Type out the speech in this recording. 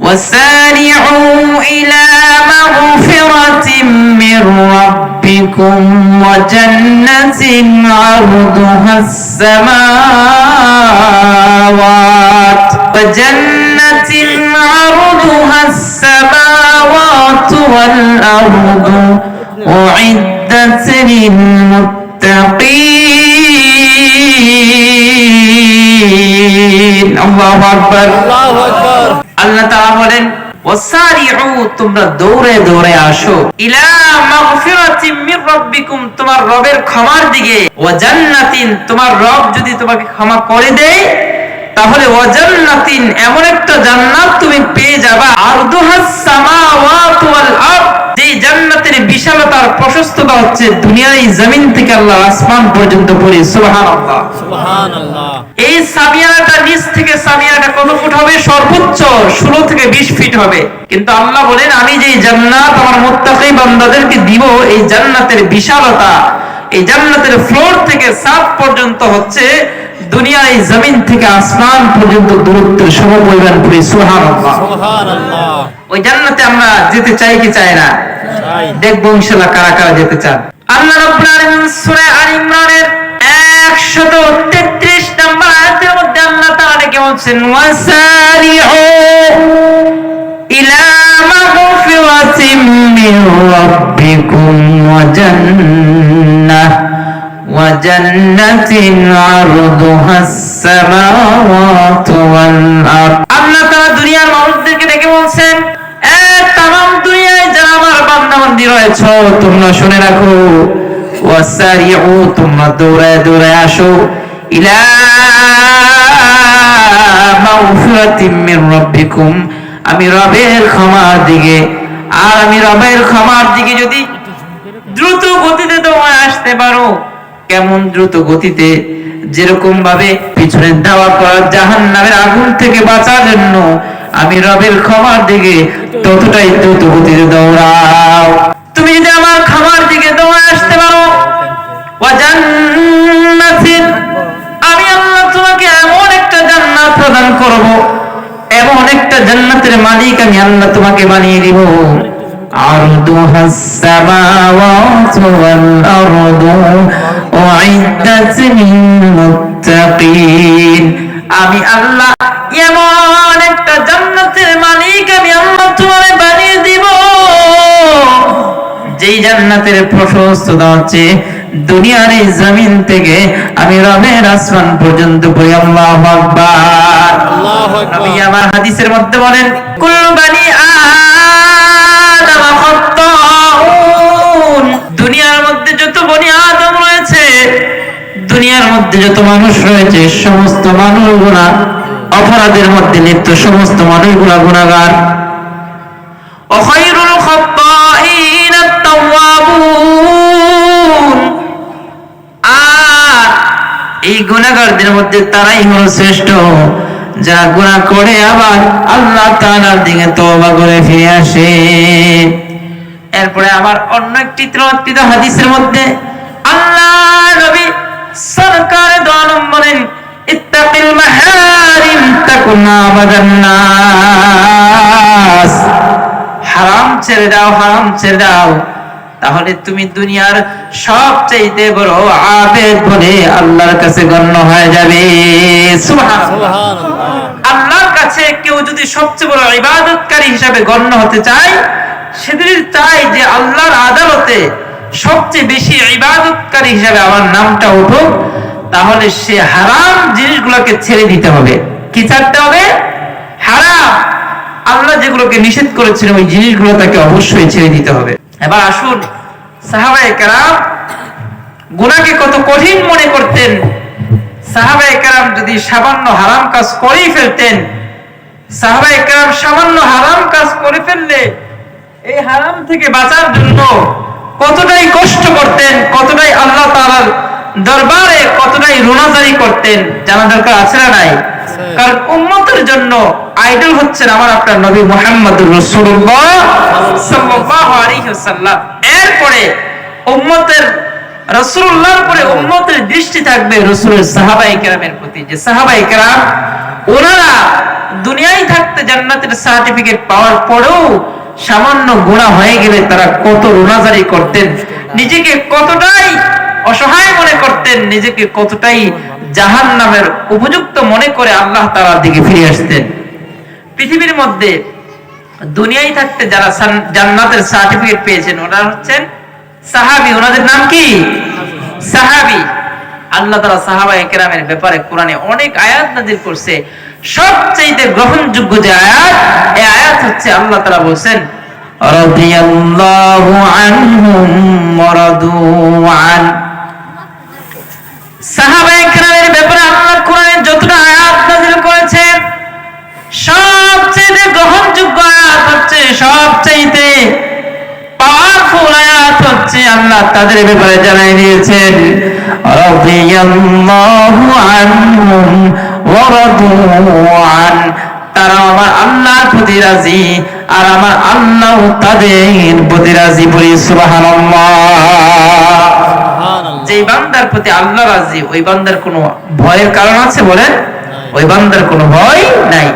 وسارعوا إلى مغفرة من ربكم وجنة عرضها السماوات وجنة عرضها السماوات والأرض أعدت للمتقين. الله أكبر. الله أكبر. আল্লাহ তাআলা বলেন ওয়াসারিউ তোমরা দৌড়ে দৌড়ে আসো। ইলা মাগফিরাতিম মির রাব্বিকুম তোমার রবের ক্ষমার দিকে। ওয়া জান্নাতিন তোমার রব যদি তোমাকে ক্ষমা করে দেয় তাহলে ওয়া এমন একটা জান্নাত তুমি পেয়ে যাবা। আরদুহাস সামাওয়াত ওয়াল আরদ যেই জান্নাতের বিশালতার প্রশস্ততা হচ্ছে দুনিয়ার এই জমিন থেকে আল্লাহ আসমান পর্যন্ত পড়ে। সুবহানাল্লাহ। সুবহানাল্লাহ। এই সামিয়ানাটা নিচ থেকে সামিয়ানাটা কত ফুট সর্বোচ্চ ষোলো থেকে বিশ ফিট হবে। কিন্তু আল্লাহ বলেন আমি যে জান্নাত আমার মুত্তাকি বান্দাদেরকে দিব এই জান্নাতের বিশালতা এই জান্নাতের ফ্লোর থেকে সাত পর্যন্ত হচ্ছে দুনিয়ার এই জমিন থেকে আসমান পর্যন্ত দূরত্বের সমপরিমাণ পুরি ওই জান্নাতে আমরা যেতে চাই কি চাই না? দেখব ইনশাআল্লাহ কারা কারা যেতে চান। আল্লাহ রাব্বুল আলামিন সূরা আল ইমরানের 133 নম্বর আয়াতের মধ্যে আল্লাহ তাআলা ডেকে বলছেন ওয়াসারিউ রাব্বিকুম ওয়া জান্নাহ ওয়া জান্নাতিন আরদুহাস সামাওয়াতু ওয়াল আরদ আল্লাহ তাআলা দুনিয়ার মানুষদেরকে ডেকে বলছেন, এ তামাম দুনিয়ায় যারা আমার বান্দাবান্দি রয়েছ, তোমরা শুনে রাখো। ওয়াসারিউ, তোমরা দৌড়ায় দৌড়ায় আসো। ইলা মাগফিরাতিম মির রাব্বিকুম আমি রবের ক্ষমার দিকে, আর আমি রবের ক্ষমার দিকে যদি দ্রুত গতিতে তোমরা আসতে পারো, কেমন দ্রুত গতিতে? যেরকম ভাবে পিছনে দেওয়া করা জাহান নামের আগুন থেকে বাঁচার জন্য আমি রবের ক্ষমার দিকে ততটাই দ্রুত গতিতে দৌড়াও। তুমি যদি আমার ক্ষমার দিকে দৌড়ে আসতে পারো আমি আল্লাহ তোমাকে এমন একটা জান্নাত প্রদান করব একটা জান্নাতের মালিক আমি আল্লাহ তোমাকে বানিয়ে দিব عرضها السماوات والأرض أعدت للمتقين আমি আল্লাহ এমন একটা জান্নাতের মালিক আমি আল্লাহ তোমারে বানিয়ে দিব যেই জান্নাতের প্রশস্ততা হচ্ছে দুনিয়ার এই জমিন থেকে আমি রবের আসমান পর্যন্ত পড়ি আল্লাহু আকবার আমার হাদিসের মধ্যে বলেন দুনিয়ার মধ্যে যত বনি আদম রয়েছে, দুনিয়ার মধ্যে যত মানুষ রয়েছে, সমস্ত অপরাধের মধ্যে লিপ্ত সমস্ত মানুষগুলা গুণাগার। আর এই গুণাগারদের মধ্যে তারাই হল শ্রেষ্ঠ। যারা গুনাহ করে আবার আল্লাহ তাআলার দিকে তওবা করে ফিরে আসে। এরপরে আবার অন্য একটি তিরোত্তিত হাদিসের মধ্যে, আল্লাহ নবী সরকার দো আলম বলেন ইত্তাকিল মাহারিম তাকুন আবাদান নাস। হারাম ছেড়ে দাও, হারাম ছেড়ে দাও। তাহলে তুমি দুনিয়ার সবচাইতে বড় আবেদ বলে আল্লাহর কাছে গণ্য হয়ে যাবে। সুবহানাল্লাহ। কাছে কেউ যদি সবচেয়ে বড় ইবাদতকারী হিসাবে গণ্য হতে চায় সেদিন চাই যে আল্লাহর আদালতে সবচেয়ে বেশি ইবাদতকারী হিসাবে আমার নামটা উঠুক, তাহলে সে হারাম জিনিসগুলোকে ছেড়ে দিতে হবে। কি ছাড়তে হবে? হারাম। আল্লাহ যেগুলোকে নিষেধ করেছেন, ওই জিনিসগুলো তাকে অবশ্যই ছেড়ে দিতে হবে। এবার আসুন সাহাবায়ে কেরাম, গুনাহকে কত কঠিন মনে করতেন। সাহাবায়ে কেরাম যদি সামান্য হারাম কাজ করেই ফেলতেন সামান্য হারাম কাজ করে ফেললে এই হারাম থেকে বাঁচার জন্য কতটাই কষ্ট করতেন কতটাই আল্লাহ তাআলার দরবারে কতটাই রোনাজারি করতেন জানা দরকার আছে না নাই? কারণ উম্মতের জন্য আইডল হচ্ছেন আমার আপনার নবী মুহাম্মদুর রাসূলুল্লাহ সাল্লাল্লাহু আলাইহি ওয়াসাল্লাম। এরপরে উম্মতের রাসূলুল্লাহর পরে উম্মতের দৃষ্টি থাকবে রাসূলের সাহাবায়ে কেরামের প্রতি। যে সাহাবায়ে কেরাম ওনারা দুনিয়ায় থাকতে জান্নাতের সার্টিফিকেট পাওয়ার পরেও সামান্য গুণা হয়ে গেলে তারা কত রোনাজারি করতেন। নিজেকে কতটাই অসহায় মনে করতেন, নিজেকে কতটাই জাহান নামের উপযুক্ত মনে করে আল্লাহ তাআলার দিকে ফিরে আসতেন। পৃথিবীর মধ্যে দুনিয়ায় থাকতে যারা জান্নাতের সার্টিফিকেট পেয়েছেন, ওনারা হচ্ছেন সাহাবি। ওনাদের নাম কি? সাহাবি। আল্লাহ তালা সাহাবা একরামের ব্যাপারে কোরআনে অনেক আয়াত নাজির করছে। সবচেয়ে গ্রহণযোগ্য যে আয়াত, এই আয়াত হচ্ছে আল্লাহ তালা বলছেন, রাদিয়াল্লাহু আনহুম ওয়া রাদু আন সাহাবা একরামের ব্যাপারে আল্লাহ কোরআনে যতটা আয়াত নাজিল করেছেন সবচেয়ে গ্রহণযোগ্য আয়াত হচ্ছে সবচেয়ে পাওয়ারফুল আয়াত হচ্ছে আল্লাহ তাদের ব্যাপারে জানাই দিয়েছেন তারা আমার আল্লাহর প্রতি রাজি আর আমার আল্লাহ তাদের প্রতি রাজি বলি সুবহানাল্লাহ। যে বান্দার প্রতি আল্লাহ রাজি ওই বান্দার কোনো ভয়ের কারণ আছে বলেন? ওই বান্দার কোনো ভয় নাই।